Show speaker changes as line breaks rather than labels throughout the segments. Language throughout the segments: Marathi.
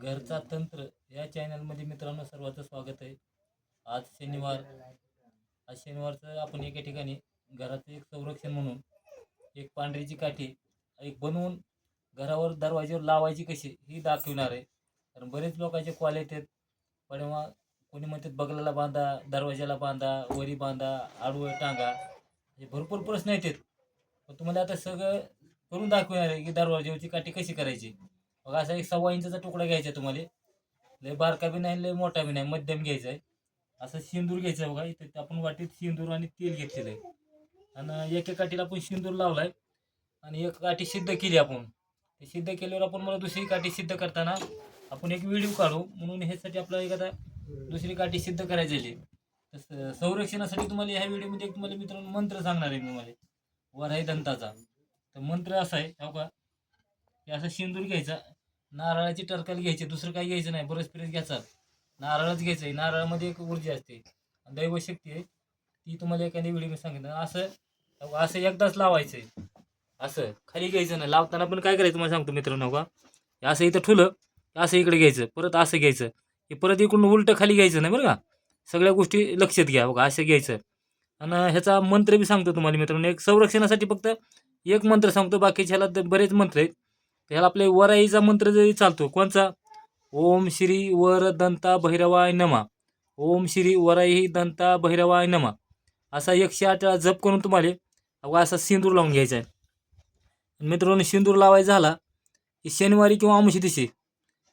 घरचा तंत्र या चॅनलमध्ये मित्रांनो सर्वांचं स्वागत आहे. आज शनिवार. आज शनिवारचं आपण एका ठिकाणी घराचं एक संरक्षण म्हणून एक पांढरीची काठी एक बनवून घरावर दरवाज्यावर लावायची कशी ही दाखविणार आहे. कारण बरेच लोकांचे कॉल येतात पण मग कोणी म्हणतात बगलाला बांधा दरवाज्याला बांधा वरी बांधा आडवं टांगा. हे भरपूर प्रश्न येतात पण तुम्हाला आता सगळं करून दाखवणार आहे की दरवाज्यावरची काठी कशी करायची. मग असा एक सव्वा इंचाचा तुकडा घ्यायचा आहे तुम्हाला. लय बारका बी नाही लय मोठा बी नाही मध्यम घ्यायचा आहे. असं शेंदूर घ्यायचं आहे बघा इथे आपण वाटीत शेंदूर आणि तेल घेतलेलं आहे. आणि एका काठीला आपण शेंदूर लावला आहे आणि एक काठी सिद्ध केली आपण. ते सिद्ध केल्यावर आपण मला दुसरी काठी सिद्ध करताना आपण एक व्हिडिओ काढू. म्हणून ह्यासाठी आपल्याला एखादा दुसरी काठी सिद्ध करायची तर तसं संरक्षणासाठी तुम्हाला ह्या व्हिडिओमध्ये एक तुम्हाला मित्रांनो मंत्र सांगणार आहे मी मला वराई दंताचा. तर मंत्र असा आहे हो का? की असं शेंदूर घ्यायचा. नारळाची टरकल घ्यायची दुसरं काही घ्यायचं नाही बरंच पिरेस घ्यायचा. नारळच घ्यायचं आहे नारळामध्ये एक ऊर्जा असते. दैवशक्ती आहे ती तुम्हाला एखाद्या व्हिडिओ सांगितलं. असं असं एकदाच लावायचं आहे असं खाली घ्यायचं नाही. लावताना पण काय करायचं मला सांगतो मित्रांनो का? असं इथं ठुलं असं इकडे घ्यायचं परत असं घ्यायचं. हे परत इकडून उलटं खाली घ्यायचं नाही बरं का? सगळ्या गोष्टी लक्षात घ्या बघा असं घ्यायचं. आणि ह्याचा मंत्र बी सांगतो तुम्हाला मित्रांनो. एक संरक्षणासाठी फक्त एक मंत्र सांगतो बाकीच्या ह्याला तर बरेच मंत्र आहेत. ह्याला आपले वराईचा मंत्र जरी चालतो कोणचा? ओम श्री वर दंता भैरवाय नमा. ओम श्री वराई दंता भैरवाय नमा. असा एकशे आठ जप करून तुम्हाला अगं असा सिंदूर लावून घ्यायचा आहे. आणि मित्रांनो सिंदूर लावायचा झाला की शनिवारी किंवा अमुशी दिवशी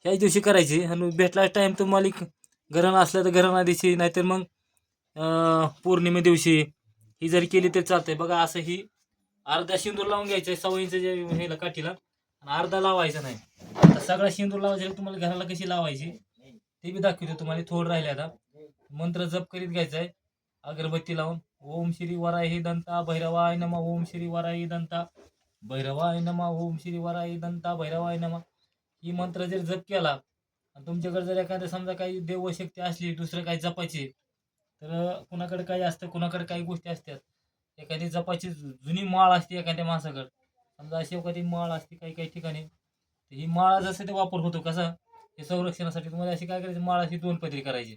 ह्याच दिवशी करायची आणि भेटला टाईम तुम्हाला घरण असलं तर घराणा दिवशी नाहीतर मग पौर्णिमे दिवशी ही जरी केली तरी चालतंय. बघा असं ही अर्धा शिंदूर लावून घ्यायचं सव्वा जे ह्याला काठीला. आणि अर्धा लावायचा नाही. आता सगळा शेंदूर लावायचा तुम्हाला घराला कशी लावायची? ते बी दाखवतो तुम्हाला थोडं राहिले आता. मंत्र जप करीत घ्यायचा आहे. अगरबत्ती लावून ओम श्री वराय दंता भैरवाय नमा ओम श्री वराय दंता भैरवाय नमा ओम श्री वराय दंता भैरवाय नमा. ही मंत्र जर जप केला आणि तुमच्याकडे जर एखाद्या समजा काही देवशक्ती असली दुसरं काही जपायची तर कुणाकडे काही असतं कुणाकडे काही गोष्टी असतात. एखादी जपाची जुनी माळ असते एखाद्या माणसाकडे समजा अशी एखादी माळ असते काही काही ठिकाणी तर ही माळा जसं ते वापर होतो कसा हे संरक्षणासाठी तुम्हाला अशी काय करायची माळ अशी दोन पदरी करायची.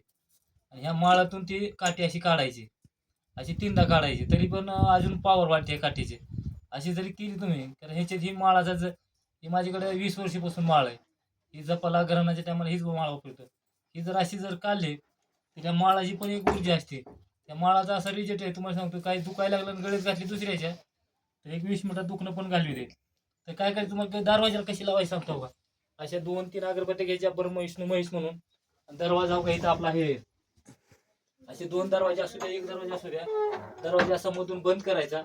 आणि ह्या माळातून ती काठी अशी काढायची. अशी तीनदा काढायची तरी पण अजून पॉवर वाटते काठीची. अशी जरी केली तुम्ही तर ह्याच्यात ही माळाचा ज ही माझ्याकडे वीस वर्षापासून माळ आहे. ही जपाला घराण्याच्या टायमाला हीच माळ वापरतो. ही जर अशी जर काढली तर त्या माळाची पण एक ऊर्जा असते. त्या माळाचा असा रिजेक्ट आहे तुम्हाला सांगतो काही दुखायला लागलं आणि गळीत घातली दुसऱ्याच्या तर एक वीस मिनिटात दुखणं पण घालवी दे. तर काय करायचं तुम्हाला दरवाजाला कशी लावायची सांगतो का? अशा दोन तीन अगरबत्त्या घ्यायच्या बरं विष्णू महेश म्हणून. दरवाजा हो का इथं आपला हे. असे दोन दरवाजे असू द्या एक दरवाजा असू द्या. दरवाजा असा मधून बंद करायचा.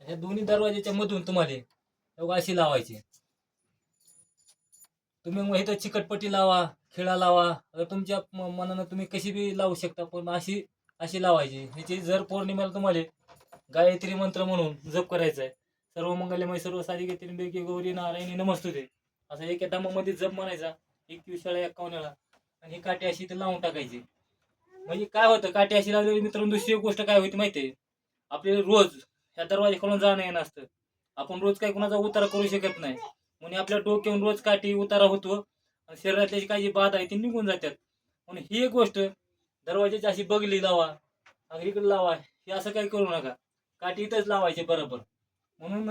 ह्या दोन्ही दरवाजाच्या मधून तुम्हाला अशी लावायची. तुम्ही मग इथं चिकटपट्टी लावा खिळा लावा. तुमच्या मनानं तुम्ही कशी बी लावू शकता पण अशी अशी लावायची. ह्याची जर पौर्णिमेला तुम्हाला गायत्री मंत्र म्हणून जप करायचा आहे सर्व मंगलमय सर्व साधी घेतली गौरी नारायणी नमस्तुते असं एका दामामध्ये जप म्हणायचा एक वेळा एकावन्न आणि ही काठी अशी इथे लावून टाकायची. म्हणजे काय होतं काठी अशी लावलेली मित्रांनो दुसरी एक गोष्ट काय होती माहिती आहे आपल्याला रोज ह्या दरवाजाकडून जाणं येणं असतं. आपण रोज काही कोणाचा उतारा करू शकत नाही. म्हणून आपल्या डोक्यावरून रोज काठी उतारा होतो. आणि शरीरातल्या जी काही बाधा आहे ती निघून जातात. म्हणून ही एक गोष्ट दरवाजाची अशी बगली लावा अगदी लावा हे असं काही करू नका. काठी इथंच लावायची बरोबर. म्हणून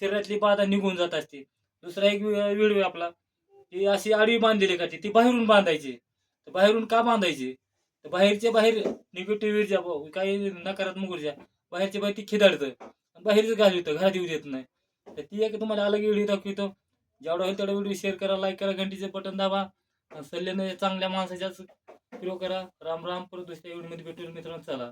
शरीरातली बाधा निघून जात असते. दुसरा एक व्हिडिओ आपला. ती अशी आडवी बांधलेली काठी ती बाहेरून बांधायची. तर बाहेरून का बांधायची? तर बाहेरच्या बाहेर निगेटिव्ह ऊर्जा काही नकारात्मक ऊर्जा बाहेरच्या बाहेर ती खिदाडतं. बाहेरच घालवतं घरात येऊ देत नाही. तर ती एक तुम्हाला अलग व्हिडिओ दाखवतो. जेवढा होईल तेवढा व्हिडिओ शेअर करा लाईक करा घंटीचे बटन दाबा. सल्ल्याने चांगल्या माणसाच्याच व्हिडिओ करा. राम राम परत दुसऱ्या व्हिडिओमध्ये भेटून मित्रांनो चला.